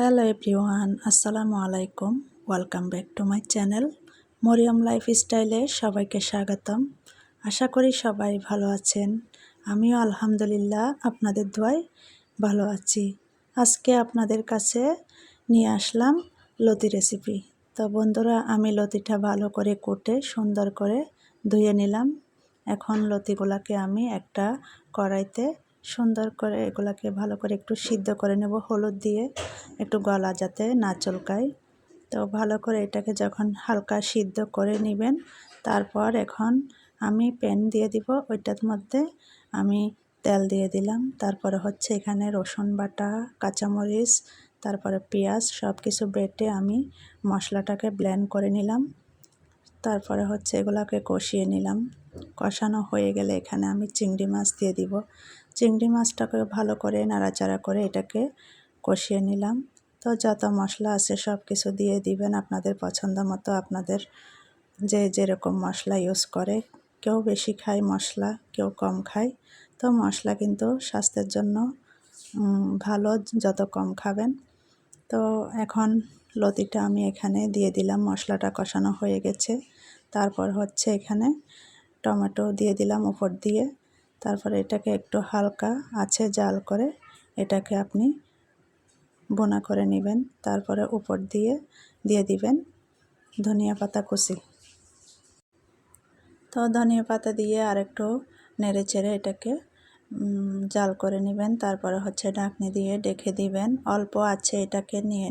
Hello everyone আসসালামু আলাইকুম welcome back to my channel Mariyam life স্টাইলে সবাইকে স্বাগতম। আশা করি সবাই ভালো আছেন। আমিও আলহামদুলিল্লাহ আপনাদের দোয়ায় ভালো আছি। আজকে আপনাদের কাছে নিয়ে আসলাম লতি রেসিপি তো বন্ধুরা, আমি লতিটা ভালো করে কুটে, সুন্দর করে ধুয়ে নিলাম। এখন লতিগুলাকে আমি একটা কড়াইতে সুন্দর করে এগুলাকে ভালো করে একটু সিদ্ধ করে নেব হলুদ দিয়ে, একটু গলা যাতে না চলকায়। তো ভালো করে এটাকে যখন হালকা সিদ্ধ করে নেবেন, তারপর এখন আমি প্যান দিয়ে দিব, ওইটার মধ্যে আমি তেল দিয়ে দিলাম। তারপরে হচ্ছে এখানে রসুন বাটা, কাঁচামরিচ, তারপরে পেঁয়াজ সব কিছু বেটে আমি মশলাটাকে ব্লেন্ড করে নিলাম। তারপরে হচ্ছে এগুলাকে কষিয়ে নিলাম। কষানো হয়ে গেলে এখানে আমি চিংড়ি মাছ দিয়ে দিব। চিংড়ি মাছটাকে ভালো করে নাড়াচাড়া করে এটাকে কষিয়ে নিলাম। তো যত মশলা আছে সব কিছু দিয়ে দিবেন আপনাদের পছন্দ মতো। আপনাদের যে যেরকম মশলা ইউজ করে, কেউ বেশি খায় মশলা, কেউ কম খায়। তো মশলা কিন্তু স্বাস্থ্যের জন্য ভালো যত কম খাবেন। তো এখন লতিটা আমি এখানে দিয়ে দিলাম, মশলাটা কষানো হয়ে গেছে। তারপর হচ্ছে এখানে টমেটো দিয়ে দিলাম উপর দিয়ে। তারপরে এটাকে একটু হালকা আছে জাল করে এটাকে আপনি বোনা করে নেবেন। তারপরে উপর দিয়ে দিয়ে দিবেন ধনিয়া পাতা কুচি। তো ধনিয়া পাতা দিয়ে আরেকটু নেড়ে চেড়ে এটাকে জাল করে নেবেন। তারপরে হচ্ছে ঢাকনি দিয়ে ডেকে দিবেন। অল্প আছে এটাকে নিয়ে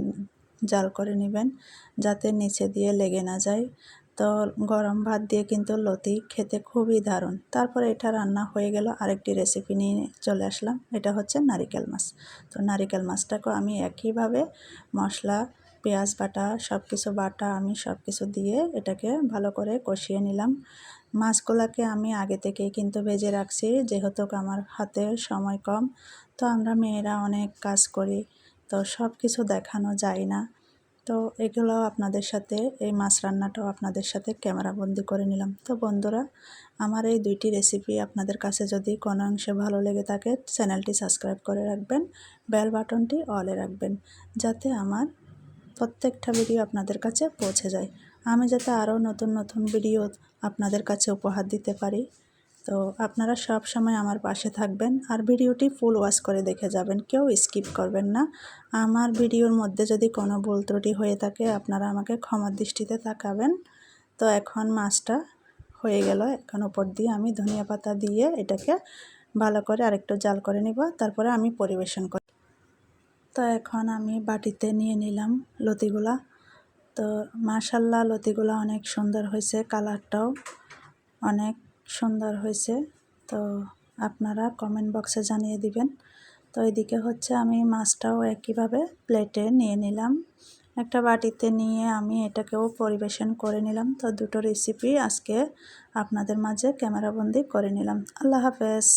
জাল করে নেবেন, যাতে নিচে দিয়ে লেগে না যায়। তো গরম ভাত দিয়ে কিন্তু লতি খেতে খুবই দারুণ। তারপরে এটা রান্না হয়ে গেল আরেকটি রেসিপি নিয়ে চলে আসলাম। এটা হচ্ছে নারিকেল মাছ। তো নারিকেল মাছটাকেও আমি একইভাবে মশলা, পেঁয়াজ বাটা সব কিছু বাটা আমি সব কিছু দিয়ে এটাকে ভালো করে কষিয়ে নিলাম। মাছগুলোকে আমি আগে থেকেই কিন্তু ভেজে রাখছি, যেহেতু আমার হাতে সময় কম। তো আমরা মেয়েরা অনেক কাজ করি, তো সব কিছু দেখানো যায় না। তো এগুলো আপনাদের সাথে, এই মাছ রান্নাটাও আপনাদের সাথে ক্যামেরাবন্দি করে নিলাম। তো বন্ধুরা, আমার এই দুইটি রেসিপি আপনাদের কাছে যদি কোনো অংশে ভালো লেগে থাকে, চ্যানেলটি সাবস্ক্রাইব করে রাখবেন বেল বাটনটি অলে রাখবেন, যাতে আমার প্রত্যেকটা ভিডিও আপনাদের কাছে পৌঁছে যায়। আমি যাতে আরও নতুন নতুন ভিডিও আপনাদের কাছে উপহার দিতে পারি। তো আপনারা সব সময় আমার পাশে থাকবেন আর ভিডিওটি ফুল ওয়াশ করে দেখে যাবেন, কেউ স্কিপ করবেন না। আমার ভিডিওর মধ্যে যদি কোনো ভুল ত্রুটি হয়ে থাকে, আপনারা আমাকে ক্ষমার দৃষ্টিতে তাকাবেন। তো এখন মাছটা হয়ে গেল, এখন ওপর দিয়ে আমি ধনিয়া পাতা দিয়ে এটাকে ভালো করে আরেকটু জাল করে নিব, তারপরে আমি পরিবেশন করি তো এখন আমি বাটিতে নিয়ে নিলাম লতিগুলা। তো মাশাল্লাহ, লতিগুলা অনেক সুন্দর হয়েছে, কালারটাও অনেক সুন্দর হয়েছে। তো আপনারা কমেন্ট বক্সে জানিয়ে দিবেন। তো এদিকে হচ্ছে আমি মাছটাও একইভাবে প্লেটে নিয়ে নিলাম। একটা বাটিতে নিয়ে আমি এটাকেও পরিবেশন করে নিলাম। তো দুটো রেসিপি আজকে আপনাদের মাঝে ক্যামেরাবন্দি করে নিলাম। আল্লাহ হাফেজ।